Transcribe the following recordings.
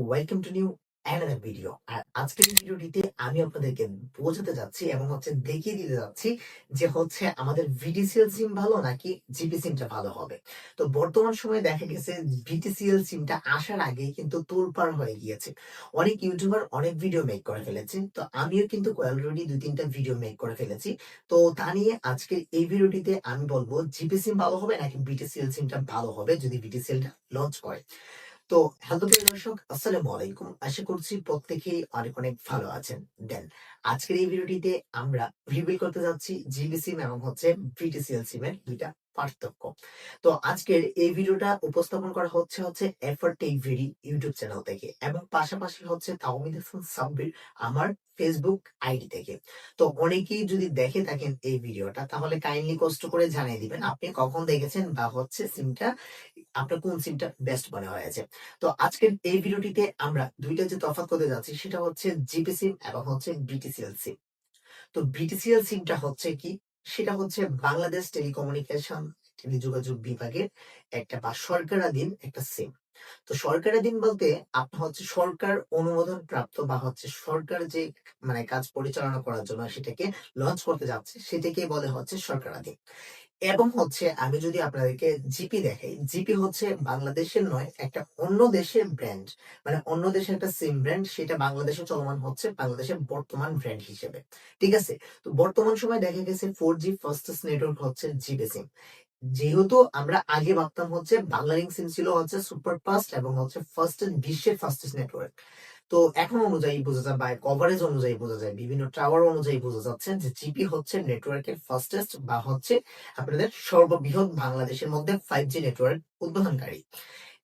Welcome to new another video আর আজকের এই ভিডিওটিতে আমি আপনাদেরকে বোঝাতে যাচ্ছি এবং হচ্ছে দেখিয়ে দিতে যাচ্ছি যে হচ্ছে আমাদের ভিডিসিএল সিম ভালো নাকি জিপি সিমটা ভালো হবে। তো বর্তমান সময়ে দেখা গেছে ভিটিসিএল সিমটা আসার আগেই কিন্তু তোলপাড় হয়ে গিয়েছে। অনেক ইউটিউবার অনেক ভিডিও মেক করে ফেলেছে। তো আমিও কিন্তু অলরেডি দুই তিনটা ভিডিও মেক করে ফেলেছি। তো তা নিয়ে আজকের এই ভিডিওটিতে আমি বলব জিপি সিম ভালো হবে নাকি বিটিসিএল সিমটা ভালো হবে যদি বিটিসিএলটা লঞ্চ করে। তো হ্যালো প্রিয় দর্শক, আসসালামু আলাইকুম। আশা করছি প্রত্যেকেই অনেক অনেক ভালো আছেন। দেন, আজকের এই ভিডিওটিতে আমরা রিভিল করতে যাচ্ছি জিবি সিম এবং হচ্ছে বিটিসিএল সিমের দুইটা পার্থক্য। তো আজকের এই ভিডিওটা উপস্থাপন করা হচ্ছে হচ্ছে এফার টেক ভিডি ইউটিউব চ্যানেল থেকে এবং পাশাপাশি হচ্ছে তাওমিদ হাসান সাব্বির আমার ফেসবুক আইডি থেকে। তো অনেকেই যদি দেখে থাকেন এই ভিডিওটা, তাহলে কাইন্ডলি কষ্ট করে জানিয়ে দিবেন আপনি কখন দেখেছেন বা হচ্ছে সিমটা, আপনার কোন সিমটা বেস্ট মনে হয়েছে। তো আজকের এই ভিডিওটিতে আমরা দুইটা যে তফাৎ করতে যাচ্ছি, সেটা হচ্ছে জিপি সিম এবং হচ্ছে বিটিসিএল সিম তো বিটিসিএল সিমটা হচ্ছে কি? সেটা হচ্ছে বাংলাদেশ টেলিকমিউনিকেশন টেলিযোগাযোগ বিভাগের একটা বা সরকারাধীন একটা সিম তো সরকারাধীন বলতে আপনার হচ্ছে সরকার অনুমোদন প্রাপ্ত বা হচ্ছে সরকার যে মানে কাজ পরিচালনা করার জন্য সেটাকে লঞ্চ করতে যাচ্ছে সেটাকে বলে হচ্ছে সরকারাধীন এবং হচ্ছে আমি যদি আপনাদেরকে জিপি দেখাই, জিপি হচ্ছে বাংলাদেশের নয়, একটা অন্য দেশের ব্র্যান্ড মানে অন্য দেশের একটা সিম ব্র্যান্ড সেটা বাংলাদেশে চলমান হচ্ছে, বাংলাদেশের বর্তমান ব্র্যান্ড হিসেবে। ঠিক আছে? তো বর্তমান সময় দেখা গেছে ফোর জি ফাস্টেস্ট নেটওয়ার্ক হচ্ছে জিপি সিম যেহেতু আমরা আগে ভাবতাম হচ্ছে বাংলালিং সিম ছিল হচ্ছে সুপার ফাস্ট এবং হচ্ছে ফার্স্ট বিশ্বের ফাস্টেস্ট নেটওয়ার্ক। তো এখন অনুযায়ী বোঝা যায় বা কভারেজ অনুযায়ী বোঝা যায়, বিভিন্ন টাওয়ার অনুযায়ী বোঝা যাচ্ছে যে জিপি হচ্ছে নেটওয়ার্কের ফাস্টেস্ট বা হচ্ছে আপনাদের সর্ববৃহৎ বাংলাদেশের মধ্যে ফাইভ জি নেটওয়ার্ক উদ্বোধনকারী।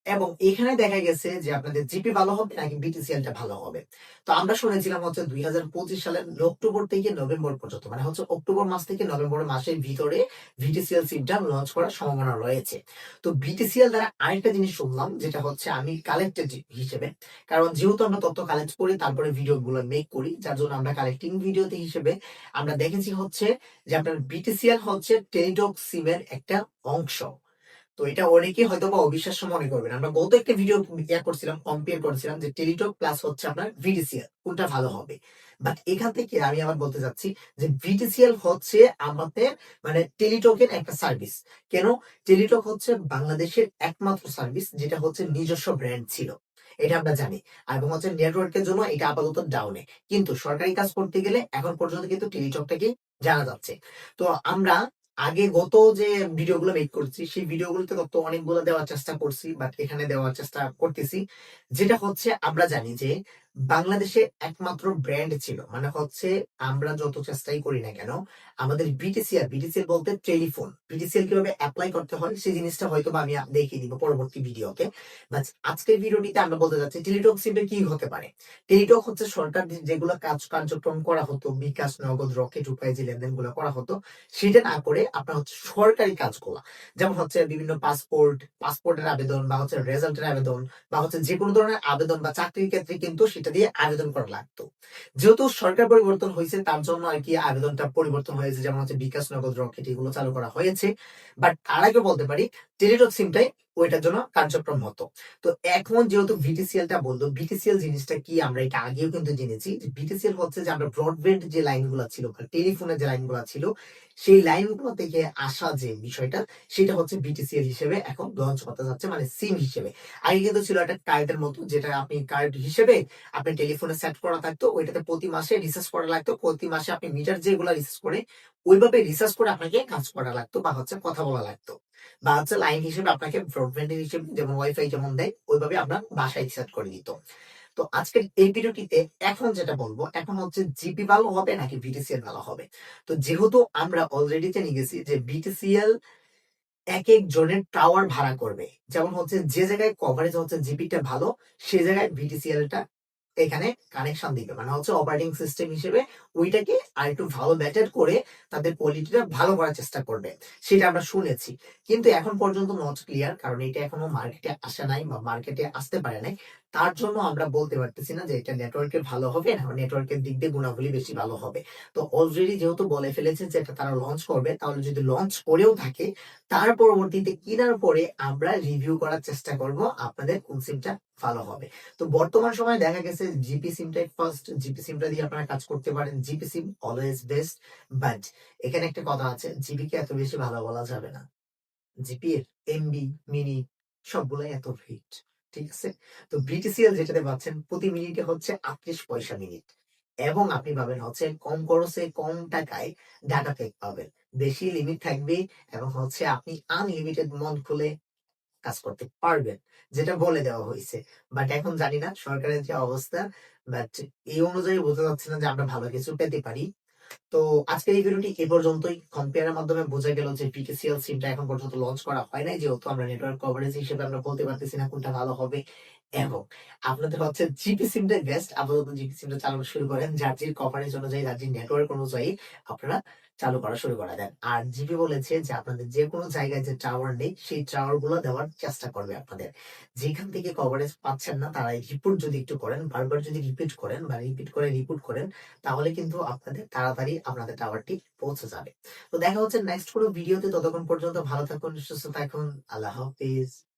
এবং এখানে দেখা গেছে যে আপনাদের জিপি ভালো হবে নাকি বিটিসিএলটা ভালো হবে। তো আমরা শুনেছিলাম হচ্ছে দুই হাজার পঁচিশ সালের অক্টোবর থেকে নভেম্বর পর্যন্ত মানে হচ্ছে অক্টোবর মাস থেকে নভেম্বর মাসের ভিতরে ভিটিসিএল সিমটা লঞ্চ করার সম্ভাবনা রয়েছে। তো বিটিসিএল দ্বারা আরেকটা জিনিস শুনলাম, যেটা হচ্ছে আমি কালেক্টেড হিসেবে, কারণ যেহেতু আমরা তথ্য কালেক্ট করি, তারপরে ভিডিও গুলো মেক করি, যার জন্য আমরা কালেক্টিং ভিডিওতে হিসেবে আমরা দেখেছি হচ্ছে যে আপনার বিটিসিএল হচ্ছে টেলিটক সিমের একটা অংশ। তো এটা অনেকেই হয়তো বা অবিশ্বাস্য মনে করবেন। আমরা গত একটা ভিডিও ইয়া করছিলাম কম্পেয়ার করছিলাম যে টেলিটক প্লাস হচ্ছে আপনার ভিডিসিএল কোনটা ভালো হবে? বাট এখান থেকে আমি আবার বলতে চাচ্ছি যে ভিটিসিএল হচ্ছে আমাদের মানে টেলিটকের একটা সার্ভিস কেন? টেলিটক হচ্ছে বাংলাদেশের একমাত্র সার্ভিস যেটা হচ্ছে নিজস্ব ব্র্যান্ড ছিল। এটা আমরা জানি। এবং হচ্ছে নেটওয়ার্কের জন্য এটা আপাতত ডাউনে কিন্তু সরকারি কাজ করতে গেলে এখন পর্যন্ত কিন্তু টেলিটকটাকে জানা যাচ্ছে। তো আমরা আগে গত যে ভিডিওগুলো মেক করছি, সেই ভিডিওগুলোতে তত অনেকগুলো দেওয়ার চেষ্টা করছি বাট এখানে দেওয়ার চেষ্টা করতেছি। যেটা হচ্ছে, আমরা জানি যে বাংলাদেশে একমাত্র ব্র্যান্ড ছিল। মানে হচ্ছে আমরা যত চেষ্টাই করি না কেন, আমাদের বিটিসিএল বিটিসিএল বলতে টেলিফোন। বিটিসিএল কীভাবে অ্যাপ্লাই করতে হয়, সেই জিনিসটা হয়তো আমি দেখিয়ে দিব পরবর্তী ভিডিওতে। বাট আজকের ভিডিওটিতে আমরা বলতে যাচ্ছি টেলিটক সিমে কি হতে পারে। টেলিটক হচ্ছে সরকার যেগুলো কাজ কার্যক্রম করা হতো, বিকাশ, নগদ, রকেট, উপায় যে লেনদেনগুলো করা হতো, সেটা না করে আপনার হচ্ছে সরকারি কাজগুলো। যেমন হচ্ছে বিভিন্ন পাসপোর্ট পাসপোর্টের আবেদন বা হচ্ছে রেজাল্টের আবেদন বা হচ্ছে যে কোনো ধরনের আবেদন বা চাকরির ক্ষেত্রে কিন্তু সেটা দিয়ে আবেদন করা লাগতো। যেহেতু সরকার পরিবর্তন হয়েছে, তার জন্য আর কি আবেদনটা পরিবর্তন হয়েছে, যেমন হচ্ছে বিকাশ নগদ রকেট এগুলো চালু করা হয়েছে। বাট তার আগে বলতে পারি টেলিটক সিমটাই ওইটার জন্য কার্যক্রম হতো তো এখন যেহেতু ভিটিসিএল টা বলতো ভিটিসিএল জিনিসটা কি আমরা এটা আগেও কিন্তু জেনেছি, যে ভিটিসিএল হচ্ছে যে আমরা ব্রডব্যান্ড যে লাইনগুলো ছিল, বা টেলিফোনের যে লাইনগুলো ছিল, সেই লাইনগুলো থেকে আসা যে বিষয়টা, সেটা হচ্ছে বিটিসিএল হিসেবে এখন লঞ্চ করতে যাচ্ছে মানে সিম হিসেবে। আগে কিন্তু ছিল একটা কার্ডের মতো, যেটা আপনি কার্ড হিসেবে আপনি টেলিফোনে সেট করা থাকতো, ওইটাতে প্রতি মাসে রিচার্জ করা লাগতো, প্রতি মাসে আপনি মিটার যেগুলো রিচার্জ করে, ওইভাবে রিসার্চ করে আপনাকে কাজ করা লাগতো, বা হচ্ছে কথা বলা লাগতো। বা হচ্ছে লাইন হিসেবে আপনাকে ব্রডব্যান্ড হিসেবে যেমন ওয়াইফাই যেমন দেয়, ওইভাবে আপনার বাসায় রিচার্জ করে দিত তো আজকের এই ভিডিওটিতে এখন যেটা বলব, এখন হচ্ছে জিপি ভালো হবে নাকি বিটিসিএল ভালো হবে? তো যেহেতু আমরা অলরেডি জেনে গেছি যে বিটিসিএল এক এক জনের টাওয়ার ভাড়া করবে, যেমন হচ্ছে যে জায়গায় কভারেজ হচ্ছে জিপিটা ভালো, সে জায়গায় বিটিসিএলটা এখানে কানেকশন দিবে। মানে হচ্ছে অপারেটিং সিস্টেম হিসেবে ওইটাকে আর একটু ভালো ব্যাটার করে তাদের কোয়ালিটিটা ভালো করার চেষ্টা করবে। সেটা আমরা শুনেছি। কিন্তু এখন পর্যন্ত নট ক্লিয়ার কারণ এটা এখনও মার্কেটে আসে নাই বা মার্কেটে আসতে পারে নাই। তার জন্য আমরা বলতে পারতেছি না যে এটা নেটওয়ার্কের ভালো হবে না নেটওয়ার্কের দিক দিয়ে গুণাবলী বেশি ভালো হবে। তো অলরেডি যেহেতু বলে ফেলেছে যে এটা তারা লঞ্চ করবে, তাহলে যদি লঞ্চ করেও থাকে, তার পরবর্তীতে কেনার পরে আমরা রিভিউ করার চেষ্টা করব আপনাদের কোন সিমটা ভালো হবে। তো বর্তমান সময়ে দেখা গেছে জিপি সিমটাই ফার্স্ট জিপি সিমটা দিয়ে আপনারা কাজ করতে পারেন। GP SIM always best but এখানে একটা কথা আছে জিপি কে এত বেশি ভালো বলা যাবে না। জিপি এর এমবি মিনি সবগুলাই এত হিট ঠিক আছে? তো ব্রিটিসিএল যেটাতে পাচ্ছেন প্রতি মিনিটে হচ্ছে আটত্রিশ পয়সা মিনিট। এবং আপনি পাবেন হচ্ছে কম খরচে কম টাকায় ডাটা প্যাক পাবেন। বেশি লিমিট থাকবে এবং হচ্ছে আপনি আনলিমিটেড মন খুলে কাজ করতে পারবেন, যেটা বলে দেওয়া হয়েছে। বাট এখন জানি না সরকারের যে অবস্থা বাট এই অনুযায়ী বোঝা যাচ্ছে না যে আমরা ভালো কিছু পেতে পারি। তো আজকের এই ভিডিওটি এই পর্যন্তই। কম্পেয়ারের মাধ্যমে বোঝা গেল যে পিটিসিএল সিমটা এখন পর্যন্ত লঞ্চ করা হয় নাই, যেহেতু আমরা নেটওয়ার্ক কভারেজ হিসেবে আমরা বলতে পারতেছি না কোনটা ভালো হবে। এবং আপনাদের হচ্ছে জিপি সিমটাই বেস্ট আপাতত জিপি সিমটা চালানো শুরু করেন। যার যে কভারেজ অনুযায়ী, যার যে নেটওয়ার্ক অনুযায়ী আপনারা চালু করা শুরু করে দেন। আর জিপি বলেছে যে আপনাদের যে কোনো জায়গায় যে টাওয়ার নেই, সেই টাওয়ারগুলো দেওয়ার চেষ্টা করবে আপনাদের। যেখান থেকে কভারেজ পাচ্ছেন না, তারা রিপোর্ট যদি একটু করেন, বারবার যদি রিপিট করেন বা রিপিট করে রিপোর্ট করেন, তাহলে কিন্তু আপনাদের তাড়াতাড়ি আপনাদের টাওয়ারটি পৌঁছে যাবে। তো দেখা হচ্ছে নেক্সট কোনো ভিডিওতে ততক্ষণ পর্যন্ত ভালো থাকুন, সুস্থ থাকুন। আল্লাহ হাফিজ।